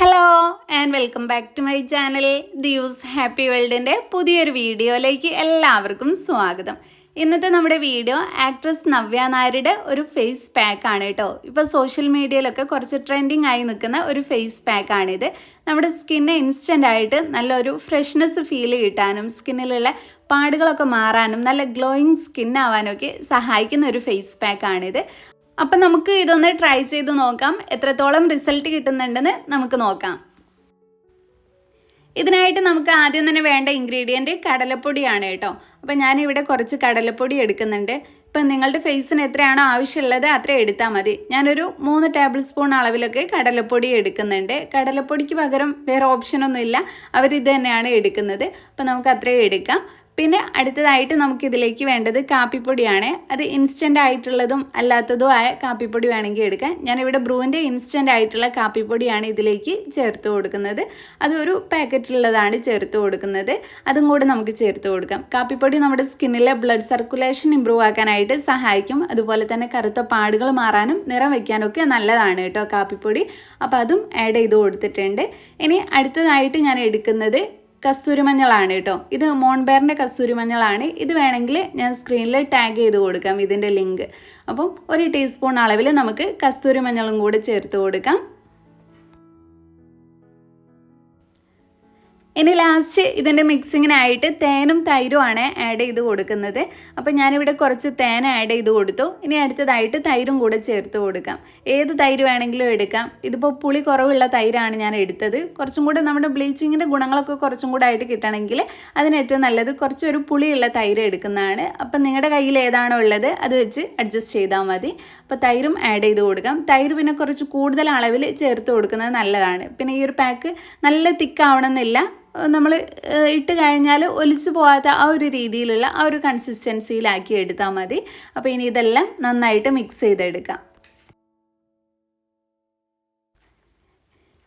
Hello and welcome back to my channel use happy വേൾഡിന്റെ പുതിയൊരു വീഡിയോയിലേക്ക് എല്ലാവർക്കും സ്വാഗതം. ഇന്നത്തെ നമ്മുടെ വീഡിയോ ആക്ട്രസ് നവ്യ നായരുടെ ഒരു ഫേസ് പാക്ക് ആണ് കേട്ടോ. ഇപ്പോൾ സോഷ്യൽ മീഡിയയിലൊക്കെ കുറച്ച് ട്രെൻഡിങ് ആയി നിൽക്കുന്ന ഒരു ഫേസ് പാക്ക് ആണിത്. നമ്മുടെ സ്കിന്നെ ഇൻസ്റ്റന്റ് ആയിട്ട് നല്ലൊരു ഫ്രഷ്നെസ് ഫീൽ കിട്ടാനും സ്കിന്നിലുള്ള പാടുകളൊക്കെ മാറാനും നല്ല ഗ്ലോയിങ് ഒക്കെ സഹായിക്കുന്ന ഒരു ഫേസ് പാക്ക് ആണിത്. അപ്പം നമുക്ക് ഇതൊന്ന് ട്രൈ ചെയ്ത് നോക്കാം. എത്രത്തോളം റിസൾട്ട് കിട്ടുന്നുണ്ടെന്ന് നമുക്ക് നോക്കാം. ഇതിനായിട്ട് നമുക്ക് ആദ്യം തന്നെ വേണ്ട ഇൻഗ്രീഡിയന്റ് കടലപ്പൊടിയാണ് കേട്ടോ. അപ്പം ഞാനിവിടെ കുറച്ച് കടലപ്പൊടി എടുക്കുന്നുണ്ട്. ഇപ്പം നിങ്ങളുടെ ഫേസിന് എത്രയാണോ ആവശ്യമുള്ളത് അത്ര എടുത്താൽ മതി. ഞാനൊരു മൂന്ന് ടേബിൾ സ്പൂൺ അളവിലൊക്കെ കടലപ്പൊടി എടുക്കുന്നുണ്ട്. കടലപ്പൊടിക്ക് പകരം വേറെ ഓപ്ഷനൊന്നുമില്ല അവരിത് തന്നെയാണ് എടുക്കുന്നത്. അപ്പം നമുക്ക് അത്രയും എടുക്കാം. പിന്നെ അടുത്തതായിട്ട് നമുക്കിതിലേക്ക് വേണ്ടത് കാപ്പിപ്പൊടിയാണ്. അത് ഇൻസ്റ്റന്റ് ആയിട്ടുള്ളതും അല്ലാത്തതും ആയ കാപ്പിപ്പൊടി വേണമെങ്കിൽ എടുക്കാം. ഞാനിവിടെ ബ്രൂവിന്റെ ഇൻസ്റ്റന്റ് ആയിട്ടുള്ള കാപ്പിപ്പൊടിയാണ് ഇതിലേക്ക് ചേർത്ത് കൊടുക്കുന്നത്. അതൊരു പാക്കറ്റിലുള്ളതാണ് ചേർത്ത് കൊടുക്കുന്നത്. അതും കൂടെ നമുക്ക് ചേർത്ത് കൊടുക്കാം. കാപ്പിപ്പൊടി നമ്മുടെ സ്കിന്നിലെ ബ്ലഡ് സർക്കുലേഷൻ ഇമ്പ്രൂവ് ആക്കാനായിട്ട് സഹായിക്കും. അതുപോലെ തന്നെ കറുത്ത പാടുകൾ മാറാനും നിറം വയ്ക്കാനൊക്കെ നല്ലതാണ് കേട്ടോ കാപ്പിപ്പൊടി. അപ്പോൾ അതും ആഡ് ചെയ്ത് കൊടുത്തിട്ടുണ്ട്. ഇനി അടുത്തതായിട്ട് ഞാൻ എടുക്കുന്നത് കസ്തൂരിമഞ്ഞളാണ് കേട്ടോ. ഇത് മോൺബെയറിന്റെ കസ്തൂരിമഞ്ഞളാണ്. ഇത് വേണമെങ്കിൽ ഞാൻ സ്ക്രീനിൽ ടാഗ് ചെയ്ത് കൊടുക്കാം ഇതിന്റെ ലിങ്ക് അപ്പം ഒരു ടീസ്പൂൺ അളവിൽ നമുക്ക് കസ്തൂരിമഞ്ഞളും കൂടി ചേർത്ത് കൊടുക്കാം. ഇനി ലാസ്റ്റ് ഇതിന്റെ മിക്സിങ്ങിനായിട്ട് തേനും തൈരുമാണ് ആഡ് ചെയ്ത് കൊടുക്കുന്നത്. അപ്പോൾ ഞാനിവിടെ കുറച്ച് തേൻ ആഡ് ചെയ്ത് കൊടുത്തു. ഇനി അടുത്തതായിട്ട് തൈരും കൂടെ ചേർത്ത് കൊടുക്കാം. ഏത് തൈര് വേണമെങ്കിലും എടുക്കാം. ഇതിപ്പോൾ പുളി കുറവുള്ള തൈരാണ് ഞാൻ എടുത്തത്. കുറച്ചും കൂടെ നമ്മുടെ ബ്ലീച്ചിങ്ങിന്റെ ഗുണങ്ങളൊക്കെ കുറച്ചും കൂടെ ആയിട്ട് കിട്ടണമെങ്കിൽ അതിന് ഏറ്റവും നല്ലത് കുറച്ചൊരു പുളിയുള്ള തൈര് എടുക്കുന്നതാണ്. അപ്പം നിങ്ങളുടെ കയ്യിൽ ഏതാണോ ഉള്ളത് അത് വെച്ച് അഡ്ജസ്റ്റ് ചെയ്താൽ മതി. അപ്പോൾ തൈരും ആഡ് ചെയ്ത് കൊടുക്കാം. തൈര് പിന്നെ കുറച്ച് കൂടുതൽ അളവിൽ ചേർത്ത് കൊടുക്കുന്നത് നല്ലതാണ്. പിന്നെ ഈ ഒരു പാക്ക് നല്ല തിക്കാവണമെന്നില്ല നമ്മൾ ഇട്ട് കഴിഞ്ഞാൽ ഒലിച്ചു പോകാത്ത ആ ഒരു രീതിയിലുള്ള ആ ഒരു കൺസിസ്റ്റൻസിയിലാക്കി എടുത്താൽ മതി. അപ്പോൾ ഇനി ഇതെല്ലാം നന്നായിട്ട് മിക്സ് ചെയ്തെടുക്കാം.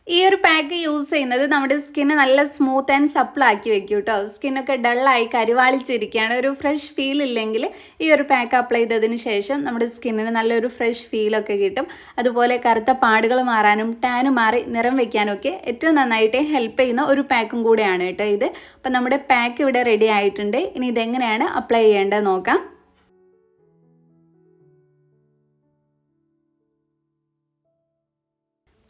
ഈ ഒരു പാക്ക് യൂസ് ചെയ്യുന്നത് നമ്മുടെ സ്കിന്ന് നല്ല സ്മൂത്ത് ആൻഡ് സപ്പിൾ ആക്കി വെക്കും കേട്ടോ സ്കിന്നൊക്കെ ഡള്ളായി കരുവാളിച്ചിരിക്കുകയാണ്. ഒരു ഫ്രഷ് ഫീൽ ഇല്ലെങ്കിൽ ഈ ഒരു പാക്ക് അപ്ലൈ ചെയ്തതിന് ശേഷം നമ്മുടെ സ്കിന്നിന് നല്ലൊരു ഫ്രഷ് ഫീലൊക്കെ കിട്ടും. അതുപോലെ കറുത്ത പാടുകൾ മാറാനും ടാന് മാറി നിറം വെക്കാനും ഒക്കെ ഏറ്റവും നന്നായിട്ട് ഹെൽപ്പ് ചെയ്യുന്ന ഒരു പാക്കും കൂടെയാണ് കേട്ടോ ഇത്. അപ്പം നമ്മുടെ പാക്ക് ഇവിടെ റെഡി ആയിട്ടുണ്ട്. ഇനി ഇതെങ്ങനെയാണ് അപ്ലൈ ചെയ്യേണ്ടത് നോക്കാം.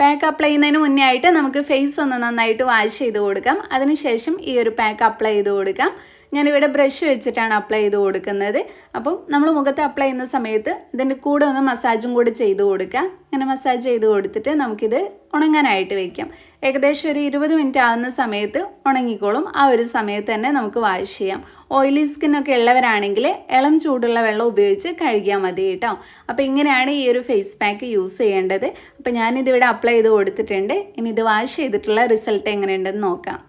പാക്ക് അപ്ലൈ ചെയ്യുന്നതിന് മുന്നേ ആയിട്ട് നമുക്ക് ഫേസ് ഒന്ന് നന്നായിട്ട് വാഷ് ചെയ്ത് കൊടുക്കാം. അതിനുശേഷം ഈ ഒരു പാക്ക് അപ്ലൈ ചെയ്ത് കൊടുക്കാം. ഞാനിവിടെ ബ്രഷ് വെച്ചിട്ടാണ് അപ്ലൈ ചെയ്ത് കൊടുക്കുന്നത്. അപ്പം നമ്മൾ മുഖത്ത് അപ്ലൈ ചെയ്യുന്ന സമയത്ത് ഇതിന്റെ കൂടെ ഒന്ന് മസാജും കൂടി ചെയ്ത് കൊടുക്കുക. ഇങ്ങനെ മസാജ് ചെയ്ത് കൊടുത്തിട്ട് നമുക്കിത് ഉണങ്ങാനായിട്ട് വയ്ക്കാം ഏകദേശം ഒരു ഇരുപത് മിനിറ്റ് ആകുന്ന സമയത്ത് ഉണങ്ങിക്കോളും. ആ ഒരു സമയത്ത് തന്നെ നമുക്ക് വാഷ് ചെയ്യാം. ഓയിലി സ്കിന്നൊക്കെ ഉള്ളവരാണെങ്കിൽ ഇളം ചൂടുള്ള വെള്ളം ഉപയോഗിച്ച് കഴുകിയാൽ മതി കേട്ടോ. അപ്പോൾ ഇങ്ങനെയാണ് ഈ ഒരു ഫേസ് പാക്ക് യൂസ് ചെയ്യേണ്ടത്. അപ്പോൾ ഞാനിതിവിടെ അപ്ലൈ ചെയ്ത് കൊടുത്തിട്ടുണ്ട്. ഇനി ഇത് വാഷ് ചെയ്തിട്ടുള്ള റിസൾട്ട് എങ്ങനെയുണ്ടെന്ന് നോക്കാം.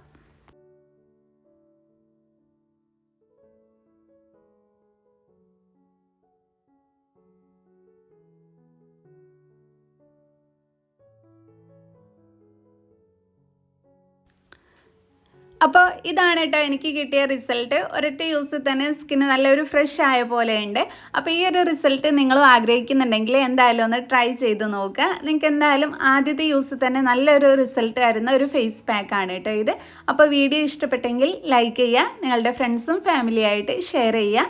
അപ്പോൾ ഇതാണ് കേട്ടോ എനിക്ക് കിട്ടിയ റിസൾട്ട് ഒരൊറ്റ യൂസിൽ തന്നെ സ്കിന്ന് നല്ലൊരു ഫ്രഷ് ആയ പോലെയുണ്ട്. അപ്പോൾ ഈ ഒരു റിസൾട്ട് നിങ്ങളും ആഗ്രഹിക്കുന്നുണ്ടെങ്കിൽ എന്തായാലും ഒന്ന് ട്രൈ ചെയ്ത് നോക്കുക നിങ്ങൾക്ക് എന്തായാലും ആദ്യത്തെ യൂസിൽ തന്നെ നല്ലൊരു റിസൾട്ട് വരുന്ന ഒരു ഫേസ് പാക്ക് ആണ് കേട്ടോ ഇത്. അപ്പോൾ വീഡിയോ ഇഷ്ടപ്പെട്ടെങ്കിൽ ലൈക്ക് ചെയ്യുക നിങ്ങളുടെ ഫ്രണ്ട്സും ഫാമിലിയായിട്ട് ഷെയർ ചെയ്യുക